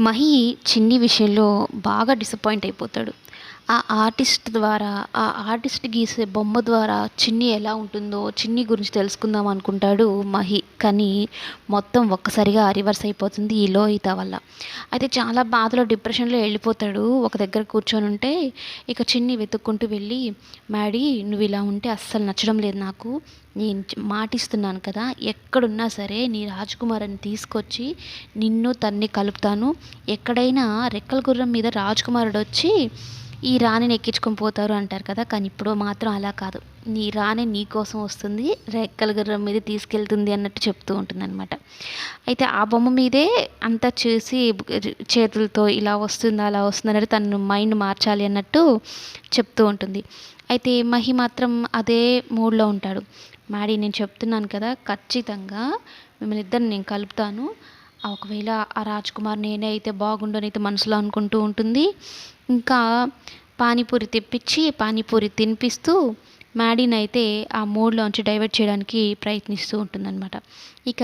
మహి చిన్ని విషయంలో బాగా డిసప్పాయింట్ అయిపోతాడు. ఆ ఆర్టిస్ట్ ద్వారా ఆ ఆర్టిస్ట్ గీసే బొమ్మ ద్వారా చిన్ని ఎలా ఉంటుందో చిన్ని గురించి తెలుసుకుందాం అనుకుంటాడు మహి. కానీ మొత్తం ఒక్కసారిగా రివర్స్ అయిపోతుంది ఈ లోహిత వల్ల. అయితే చాలా బాధలో డిప్రెషన్లో వెళ్ళిపోతాడు. ఒక దగ్గర కూర్చొని ఉంటే ఇక చిన్ని వెతుక్కుంటూ వెళ్ళి మ్యాడీ నువ్వు ఇలా ఉంటే అస్సలు నచ్చడం లేదు నాకు. నేను మాటిస్తున్నాను కదా. ఎక్కడున్నా సరే నీ రాజకుమారుని తీసుకొచ్చి నిన్ను తన్ని కలుపుతాను. ఎక్కడైనా రెక్కల గుర్రం మీద రాజకుమారుడు వచ్చి ఈ రాణిని ఎక్కించుకొని పోతారు అంటారు కదా కానీ ఇప్పుడు మాత్రం అలా కాదు. నీ రాణి నీ కోసం వస్తుంది రెక్కల గుర్రం మీద తీసుకెళ్తుంది అన్నట్టు చెప్తూ ఉంటుంది అనమాట అయితే ఆ బొమ్మ మీదే అంతా చేసి చేతులతో ఇలా వస్తుంది అలా వస్తుంది అనేది తను మైండ్ మార్చాలి అన్నట్టు చెప్తూ ఉంటుంది. అయితే మహి మాత్రం అదే మూడ్లో ఉంటాడు. మ్యాడీ నేను చెప్తున్నాను కదా ఖచ్చితంగా మిమ్మల్ని ఇద్దరిని నేను కలుపుతాను. ఒకవేళ ఆ రాజ్కుమార్ నేనే అయితే బాగుండు అయితే మనసులో అనుకుంటూ ఉంటుంది. ఇంకా పానీపూరి తెప్పించి పానీపూరి తినిపిస్తూ మ్యాడీని అయితే ఆ మూడ్లోంచి డైవర్ట్ చేయడానికి ప్రయత్నిస్తూ ఉంటుందన్నమాట. ఇక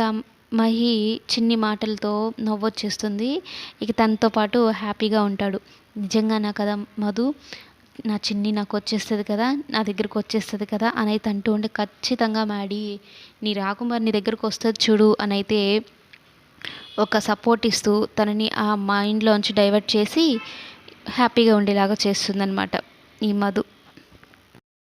మహి చిన్ని మాటలతో నవ్వొచ్చేస్తుంది. ఇక తనతో పాటు హ్యాపీగా ఉంటాడు. నిజంగానా కదా మధు నా చిన్ని నాకు వచ్చేస్తుంది కదా నా దగ్గరకు వచ్చేస్తుంది కదా అని అయితే అంటూ ఉంటే ఖచ్చితంగా మ్యాడీ నీ రాకుమారి నీ దగ్గరకు వస్తుంది చూడు అని అయితే ఒక సపోర్ట్ ఇస్తూ తనని ఆ మైండ్లోంచి డైవర్ట్ చేసి హ్యాపీగా ఉండేలాగా చేస్తుందన్నమాట ఈ మధు.